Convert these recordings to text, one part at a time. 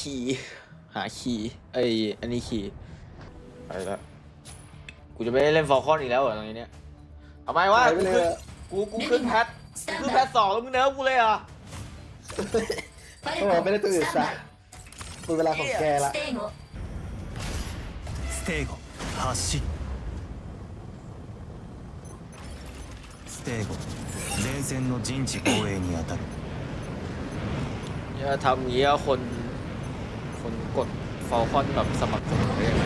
คีย์หาคีย์ไอยอันนี้คีย์ไปละกูจะไม่ได้เล่นฟอลคอนอีกแล้วเหรอตรงนี้เนี่ยเอาไหมวะ หายไปเลยอะ กูกูขึ้นแพทกูขึ้นแพทสองแล้วมึงเนิร์ฟกูเลยเหรอ ก็บอกไม่ได้ตัวอื่นซะเป็นเวลาของแกละ ステーゴ発進ステーゴ前線の陣地防衛に当たる อย่าทำอย่างนี้อะคน คุกดฟอลคอนแบบสมัครสมได้ไป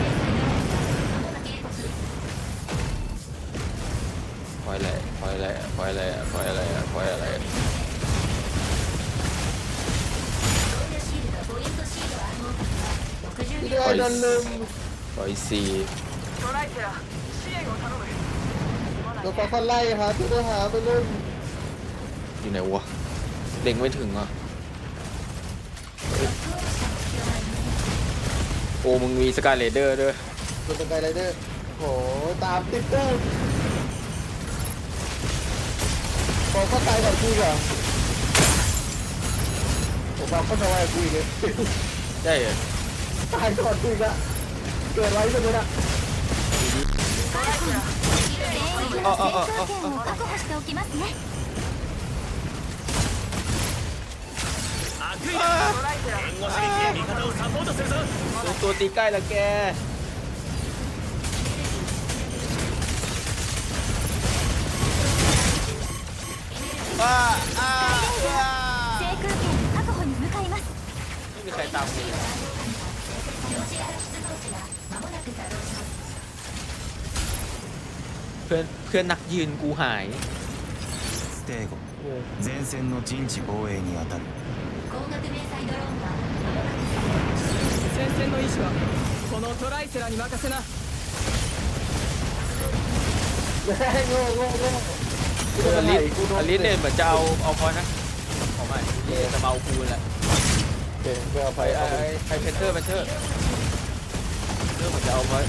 ล่อยแหละปล่อยแหละปล่อยแหละปล่อยแหละปล่อยแหละปล่อยปล่อยสี่ตัวฟอลคนไล่ครับตัวหารไปเล่นอยู่ไหนวะเด็งไม่ถึงอะ อ้มึงมีสกายเลเดอร์ด้วย เป็นสกายไรเดอร์โหตามติดเตอร์ฟอลก็ตายก่อนกูอีกเหรอผมฟอลก็ทำไมกูอีกเลย ได้เหรอ ตายก่อนกูอีกอะเกิดไว้ใช่ไหมนะ อ๋ออ๋ออ๋ออ๋อ 権を確保しておきますね ตัวตัวตีใกล้แล้วแกว้าอ้าว้า 制空権確保に向かいます ไม่มีใครตามกูเลยเพื่อนเพื่อนนักยืนกูหาย ステーゴ前線の陣地防衛に当たる 前線の意志はこのトライセラに任せな แม่งโง่โง่โง่กู อ โดน ลิ ไล่ ส กูโด อนลิสเนี่ยเหมือนจะเอาเอาพอยนะเอาไม่เย่จะมาเอากูแหละ โอเคไปเอา ไป ไป ไอ้ เอาไป ไอ้เพนเทอร์เพนเทอร์เรื่องเหมือนจะเอาพอย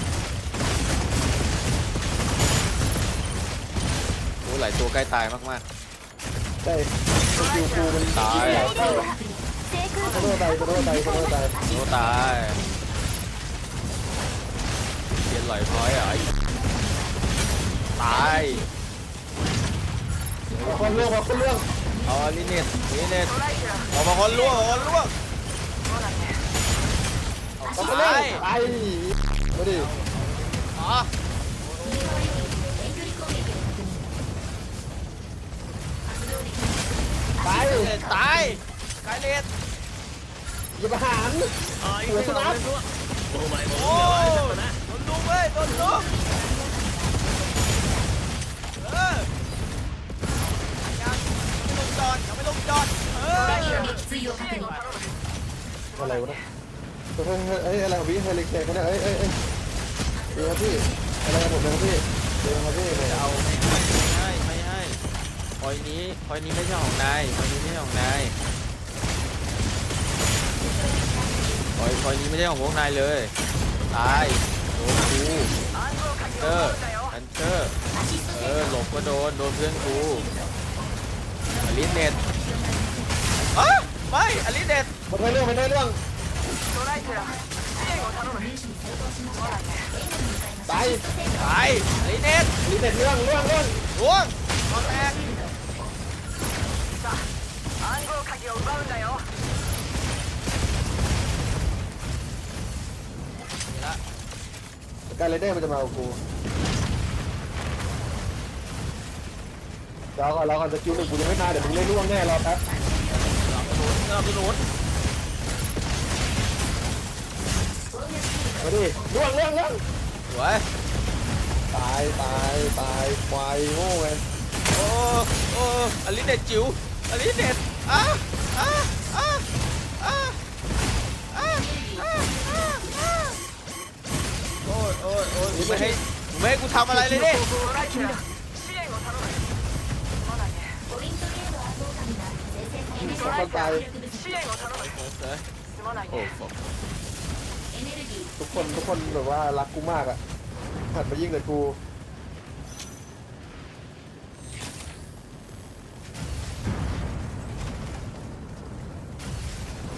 โอ้หลายตัวใกล้ตายมาก ได้สกิลกูมัน ตาย เ กระโดดไปกระโดดไปกระโดตายเปลี่ยนไหลพลอยเหอไอ้ตายขอคนล่วงขอคนล่วงเอาอันนเน็ตนี่เนตเอามาคนล่วงเามาคนล่วงเอาไปไปมาดิอ๋อ กับหารสวยชนะโอ้ยโดนลุกเว้ยโดนลุกงไม่ลงจอดไม่ลงจอดเอออะไรวะเนี่ยเฮ้ยเฮ้ยอะไรวิเฮลิเคนเขาเนี่ยเฮ้ยเฮ้ยเอ้ยเดี๋ยวพี่อะไรกับผมเลยครัพี่เดี๋ยวครัพี่จะเอาไม่ให้ไม่ให้พอยนี้พอยนี้ไม่ใช่ของนายพอยนี้ไม่ใช่ของนาย คอยคอยนี้ไม่ได้ของพวกนายเลย ตายโดนกูแอนเตอร์แอนเตอร์เออหลบก็โดน โดนเพื่อนกูอลิเนตอะไม่อลิเนตมันได้เรื่องมันได้เรื่องไปไปอลิเนตอลิเนตเรื่องเรื่องเรื่องล้วงตอนแรก การเลเดอร์มันจะมาเอากูรอก่อนรอก่อนสกิลหนึ่งกูยังไม่มาเดี๋ยวมึงเล่นร่วงแน่รอแป๊บเริ่มโดนมาดิร่วงร่วงร่วงสวยตายตายตายควายโง่ไงโอ้โอ้อลิสเน็ตจิ๋วอลิสเน็ตอะอะอะ ไม่ให้ไม่ให้กูทำอะไรเลยดินี่ยอ้โหทุกคนทุกคนแบบว่ารักกูมากอะหันไปยิ่งเลยกู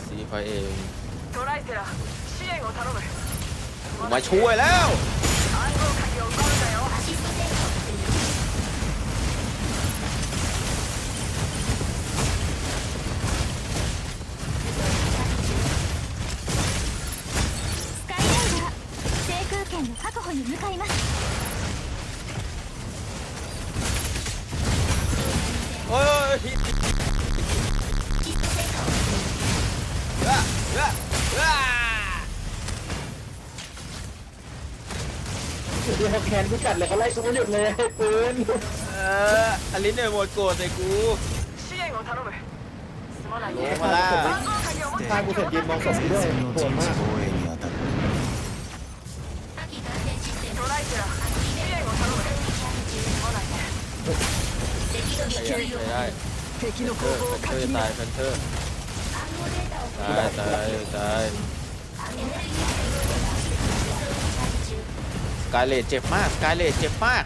ซีไฟเองมาช่วยแล้ว 暗号鍵を奪うんだよ ที่เขาแคนกูกัดเลยเขาไล่กูไม่หยุดเลยปืน เอออลิสเนี่ยหมดโกรธใส่กู 支援を頼むすまない ล ね งมาละ 暗号鍵を持って ทางกูเสร็จยืนมองศพกูด้วย 前線の โหด 陣 มา 地 ก 防衛に当たるトライセラ支援を頼むすまないね ใช้ได้ใช้ได้ 敵の เอ 後 อ 方を แฟนเธอ かき ร์ 見 ตายแฟนเธอร์ตายตายตายส กายเลดเจ็บมากกายเลดเจ็บมาก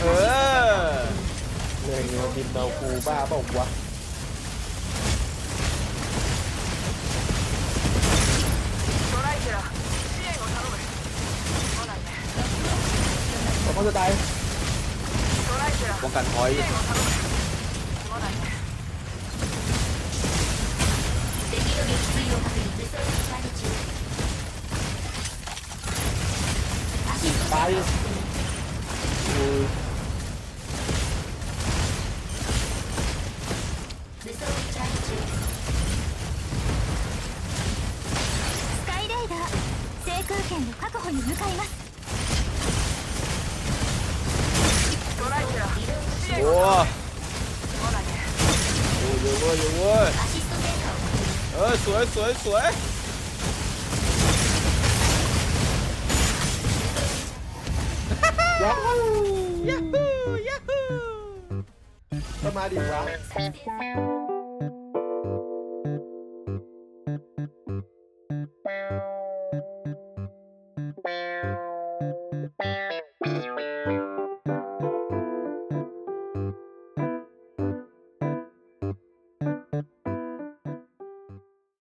เออเรื่องนี้บินเตาคูบ้าเปล่าวะผมก็จะตายป้องกันพอยต์ ตายอือ スカイレイダー制空権の確保に向かいますトライセラ支援 โอ้ を โห すまないね อยู่ เอยู่เว้ยเอสวยสวยสวยยัยาฮูยาฮูก็มาดีวะ